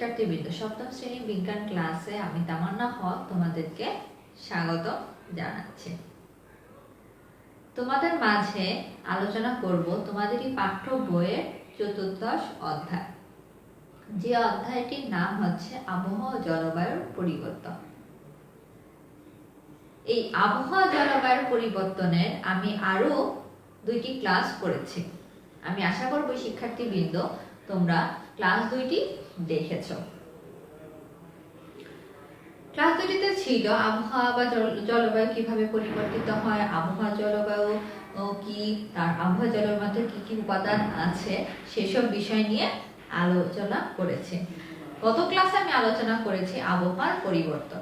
শিক্ষার্থীবৃন্দ সপ্তম শ্রেণি বিজ্ঞান ক্লাসে আমি তামান্না হক তোমাদেরকে স্বাগত জানাচ্ছি। তোমাদের মাঝে আলোচনা করব তোমাদেরই পাঠ্য বইয়ের চতুর্দশ অধ্যায়। যে অধ্যায়টির নাম হচ্ছে আবহাওয়া জলবায়ুর পরিবর্তন। এই আবহাওয়া জলবায়ুর পরিবর্তনের আমি আরও দুইটি ক্লাস করেছি। আমি আশা করব শিক্ষার্থীবৃন্দ তোমরা ক্লাস দুইটি দেখেছ। ক্লাস দুটিতে ছিল আবহাওয়া বা জল- জলবায়ু কীভাবে পরিবর্তিত হয়, আবহাওয়া জলবায়ু কি, তার আবহাওয়া জলের মধ্যে কি কি উপাদান আছে, সেসব বিষয় নিয়ে আলোচনা করেছি। গত ক্লাসে আমি আলোচনা করেছি আবহাওয়ার পরিবর্তন।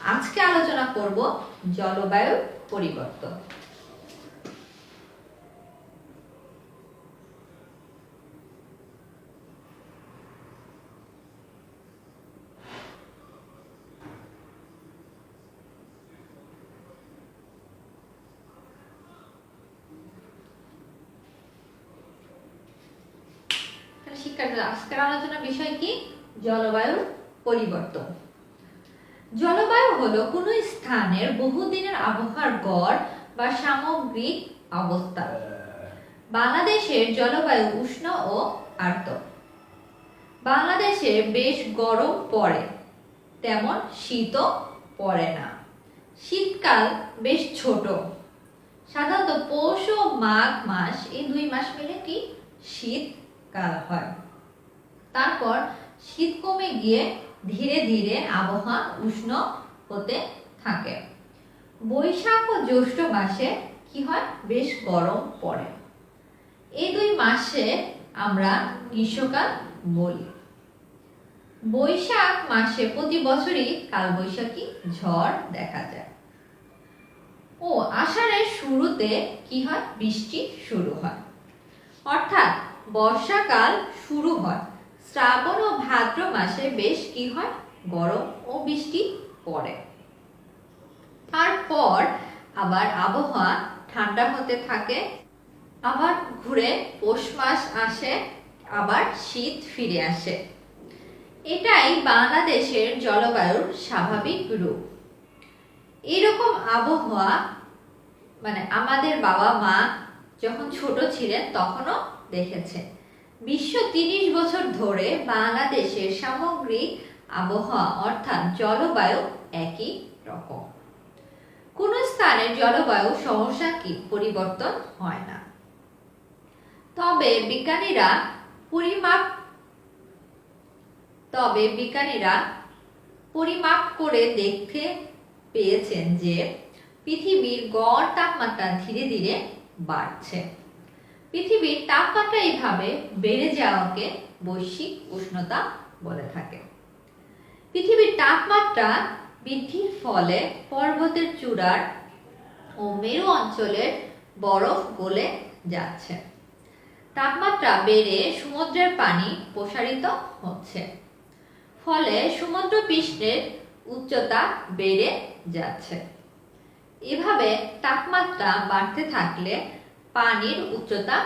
আজকে আলোচনা করব জলবায়ুর পরিবর্তন। আজকের বিষয় কি? জলবায়ুর পরিবর্তন। জলবায়ু হলো কোনো স্থানের বহুদিনের আবহাওয়ার গড় বা সামগ্রিক অবস্থা। বাংলাদেশের জলবায়ু উষ্ণ ও আর্দ্র। বাংলাদেশে বেশ গরম পড়ে, তেমন শীতও পড়ে না। শীতকাল বেশ ছোট। সাধারণত পৌষ ও মাঘ মাস এই দুই মাস মিলে কি? শীতকাল হয়। তারপর শীত কমে গিয়ে ধীরে ধীরে আবহাওয়া উষ্ণ হতে থাকে। বৈশাখ ও জ্যৈষ্ঠ মাসে কি হয়? বেশ গরম পড়ে। এই দুই মাসে আমরা গ্রীষ্মকাল বলি। বৈশাখ মাসে প্রতি বছরই কালবৈশাখী ঝড় দেখা যায়। ও আষাঢ়ের শুরুতে কি হয়? বৃষ্টি শুরু হয়। অর্থাৎ বর্ষাকাল শুরু হয়। শ্রাবণ ও ভাদ্র মাসে বেশ কি হয়? গরম ও বৃষ্টি পড়ে। তারপর আবার আবহাওয়া ঠান্ডা হতে থাকে, আবার ঘুরে পৌষ মাস আসে, আবার শীত ফিরে আসে। এটাই বাংলাদেশের জলবায়ুর স্বাভাবিক রূপ। এরকম আবহাওয়া মানে আমাদের বাবা মা যখন ছোট ছিলেন তখনও দেখেছে বিশ্ব তিরিশ বছর ধরে বাংলাদেশের সামগ্রিক আবহাওয়া, অর্থাৎ জলবায়ু, একই রকম। কোন স্থানের জলবায়ু সমস্যা কি? পরিবর্তন হয় না। তবে বিজ্ঞানীরা পরিমাপ, তবে বিজ্ঞানীরা পরিমাপ করে দেখতে পেয়েছেন যে পৃথিবীর গড় তাপমাত্রা ধীরে ধীরে বাড়ছে। পৃথিবীর তাপমাত্রা এইভাবে বেড়ে যাওয়াকে বৈশ্বিক উষ্ণতা বলে থাকে। পৃথিবীর তাপমাত্রা বৃদ্ধির ফলে পর্বতের চূড়ার ও মেরু অঞ্চলের বরফ গলে যাচ্ছে। তাপমাত্রা বেড়ে সমুদ্রের পানি প্রসারিত হচ্ছে। ফলে সমুদ্র পৃষ্ঠের উচ্চতা বেড়ে যাচ্ছে। এভাবে তাপমাত্রা বাড়তে থাকলে পানির উচ্চতা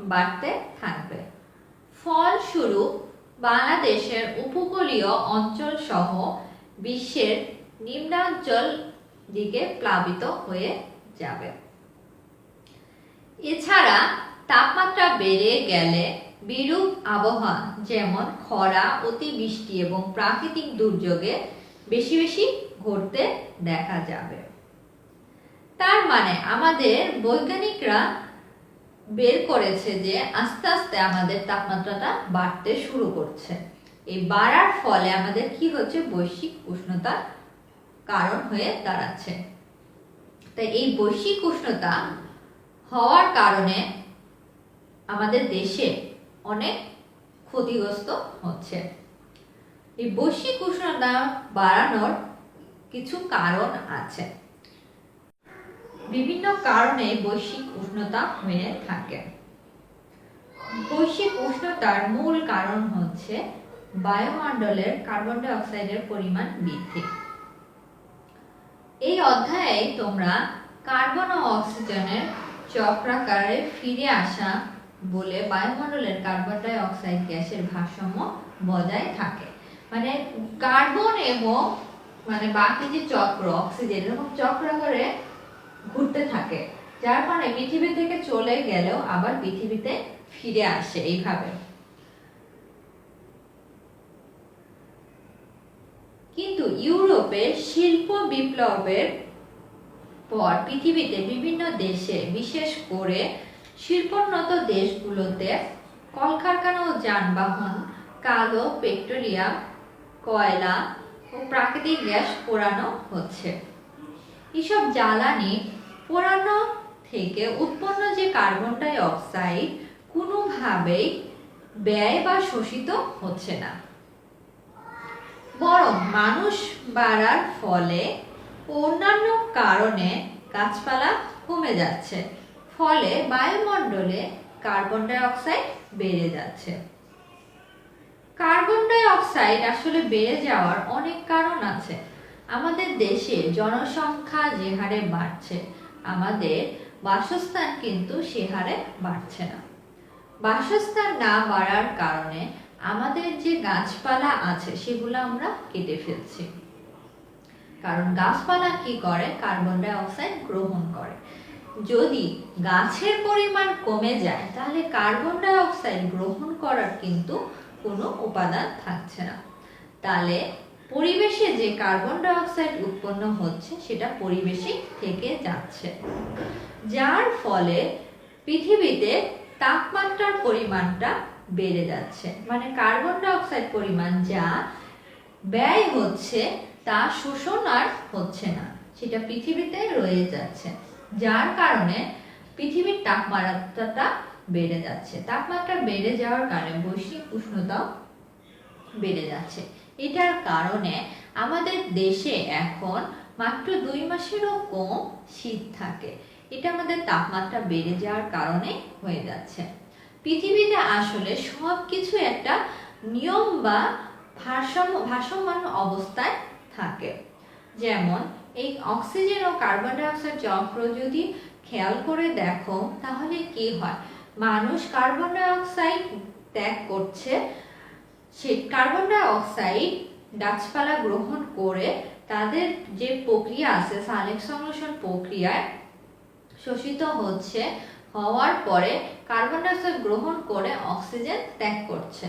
বাড়তে থাকবে। ফলস্বরূপ, বাংলাদেশের উপকূলীয় অঞ্চল সহ বিশ্বের নিম্নাঞ্চল দিকে প্লাবিত হয়ে যাবে। এছাড়া, তাপমাত্রা বেড়ে গেলে বিরূপ আবহাওয়া, যেমন খরা, অতিবৃষ্টি এবং প্রাকৃতিক দুর্যোগে বেশি বেশি ঘটতে দেখা যাবে। তার মানে আমাদের বৈজ্ঞানিকরা বের করেছে যে আস্তে আস্তে আমাদের তাপমাত্রাটা বাড়তে শুরু করছে। এই বাড়ার ফলে আমাদের কি হচ্ছে? বৈশ্বিক উষ্ণতার কারণ হয়ে দাঁড়াচ্ছে। তাই এই বৈশ্বিক উষ্ণতা হওয়ার কারণে আমাদের দেশে অনেক ক্ষতিগ্রস্ত হচ্ছে। এই বৈশ্বিক উষ্ণতা বাড়ানোর কিছু কারণ আছে। বিভিন্ন কারণে বৈশ্বিক উষ্ণতা হয়ে থাকে। বৈশ্বিক উষ্ণতার মূল কারণ হচ্ছে বায়ুমণ্ডলের কার্বন ডাই অক্সাইডের পরিমাণ বৃদ্ধি। এই অধ্যায়ে তোমরা কার্বন ও অক্সিজেনের চক্রাকারে ফিরে আসা বলে বায়ুমণ্ডলের কার্বন ডাই অক্সাইড গ্যাসের ভারসাম্য বজায় থাকে। মানে কার্বন এবং মানে বাকি যে চক্র, অক্সিজেন, এরকম চক্র করে ঘুরতে থাকে। যার কারণে পৃথিবী থেকে চলে গেলেও আবার পৃথিবীতে ফিরে আসে এইভাবে। কিন্তু ইউরোপে শিল্প বিপ্লবের পর পৃথিবীতে বিভিন্ন দেশে, বিশেষ করে শিল্পোন্নত দেশগুলোতে কলকারখানা ও যানবাহন, কালো পেট্রোলিয়াম, কয়লা ও প্রাকৃতিক গ্যাস পোড়ানো হচ্ছে। এসব জ্বালানি পোড়ানো থেকে উৎপন্ন যে কার্বন ডাই অক্সাইড কোনোভাবেই ব্যয় বা শোষিত হচ্ছে না। বরং মানুষ বাড়ার ফলে অন্যান্য কারণে গাছপালা কমে যাচ্ছে, ফলে বায়ুমণ্ডলে কার্বন ডাই অক্সাইড বেড়ে যাচ্ছে। কার্বন ডাই অক্সাইড আসলে বেড়ে যাওয়ার অনেক কারণ আছে। আমাদের দেশে জনসংখ্যা যে হারে বাড়ছে আমাদের বাসস্থান কিন্তু সে হারে বাড়ছে না। বাসস্থান না বাড়ার কারণে আমাদের যে গাছপালা আছে, সেগুলো আমরা কেটে ফেলছি। কারণ গাছপালা কি করে? কার্বন ডাই অক্সাইড গ্রহণ করে। যদি গাছের পরিমাণ কমে যায়, তাহলে কার্বন ডাই অক্সাইড গ্রহণ করার কিন্তু কোনো উপাদান থাকছে না। তাহলে পরিবেশে যে কার্বন ডাই অক্সাইড উৎপন্ন হচ্ছে, সেটা পরিবেশে থেকে যাচ্ছে। যার ফলে পৃথিবীতে তাপমাত্রার পরিমাণটা বেড়ে যাচ্ছে। মানে কার্বন ডাই অক্সাইড পরিমাণ যা ব্যয় হচ্ছে, তা শোষণ আর হচ্ছে না। সেটা পৃথিবীতে রয়ে যাচ্ছে। যার কারণে পৃথিবীর তাপমাত্রাটা বেড়ে যাচ্ছে। তাপমাত্রা বেড়ে যাওয়ার কারণে বৈশ্বিক উষ্ণতাও বেড়ে যাচ্ছে। এটার কারণে আমাদের দেশে এখন মাত্র দুই মাসেরও কম শীত থাকে। এটা আমাদের তাপমাত্রা বেড়ে যাওয়ার কারণে হয়ে যাচ্ছে। পৃথিবীতে আসলে সব কিছু একটা নিয়ম বা ভারসাম্য ভারসাম্য অবস্থায় থাকে। যেমন, এই অক্সিজেন ও কার্বন ডাই অক্সাইড চক্র যদি খেয়াল করে দেখো, তাহলে কি হয়? মানুষ কার্বন ডাই অক্সাইড ত্যাগ করছে সে কার্বন ডাই অক্সাইড গাছপালা গ্রহণ করে তাদের যে প্রক্রিয়া আছে সালেক সংশ্লেষণ প্রক্রিয়ায় শোষিত হচ্ছে, হওয়ার পরে কার্বন ডাই অক্সাইড গ্রহণ করে অক্সিজেন ত্যাগ করছে।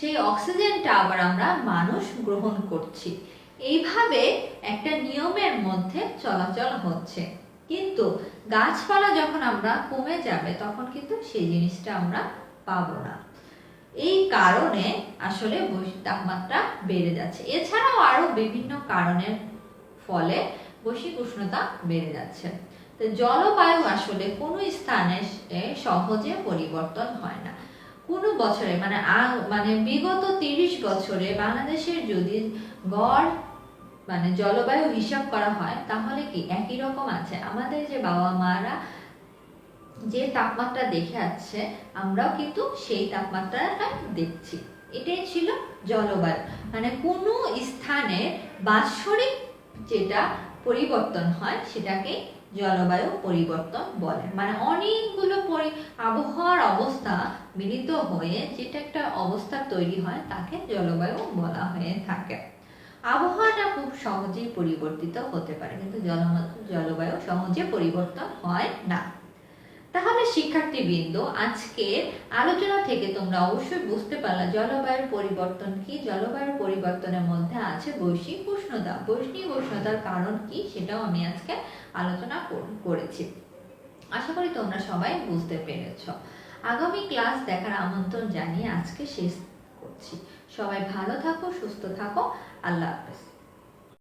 সেই অক্সিজেনটা আবার আমরা মানুষ গ্রহণ করছি। এইভাবে একটা নিয়মের মধ্যে চলাচল হচ্ছে। কিন্তু গাছপালা যখন আমরা কমে যাবে, তখন কিন্তু সেই জিনিসটা আমরা পাবো না। এই কারণে আসলে বৈশ্বিক তাপমাত্রা বেড়ে যাচ্ছে। এছাড়াও আরও বিভিন্ন কারণের ফলে বৈশ্বিক উষ্ণতা বেড়ে যাচ্ছে। তো জলবায়ু আসলে কোনো স্থানে সহজে পরিবর্তন হয় না। কোনো বছরে মানে মানে বিগত তিরিশ বছরে বাংলাদেশের যদি গড় মানে জলবায়ু হিসাব করা হয়, তাহলে কি একই রকম আছে? আমাদের যে বাবা মারা যে তাপমাত্রা দেখে আসছে, আমরাও কিন্তু সেই তাপমাত্রাটা দেখছি। এটাই ছিল জলবায়ু। মানে কোনো স্থানে বাৎসরিক যেটা পরিবর্তন হয়, সেটাকে জলবায়ু পরিবর্তন বলে। মানে অনেকগুলো পরি, আবহাওয়ার অবস্থা মিলিত হয়ে যেটা একটা অবস্থা তৈরি হয়, তাকে জলবায়ু বলা হয়ে থাকে। আবহাওয়াটা খুব সহজেই পরিবর্তিত হতে পারে, কিন্তু জলবায়ু সহজে পরিবর্তন হয় না। তাহলে শিক্ষার্থীবৃন্দ, আজকের আলোচনা থেকে তোমরা অবশ্যই বুঝতে পারলা জলবায়ুর পরিবর্তন কি? জলবায়ুর পরিবর্তনের মধ্যে আছে বৈশ্বিক উষ্ণতা। বৈশ্বিক উষ্ণতার কারণ কি সেটাও আমি আজকে আলোচনা করেছি। আশা করি তোমরা সবাই বুঝতে পেরেছ। আগামী ক্লাস দেখার আমন্ত্রণ জানিয়ে আজকে শেষ করছি। সবাই ভালো থাকো, সুস্থ থাকো। আল্লাহ হাফেজ।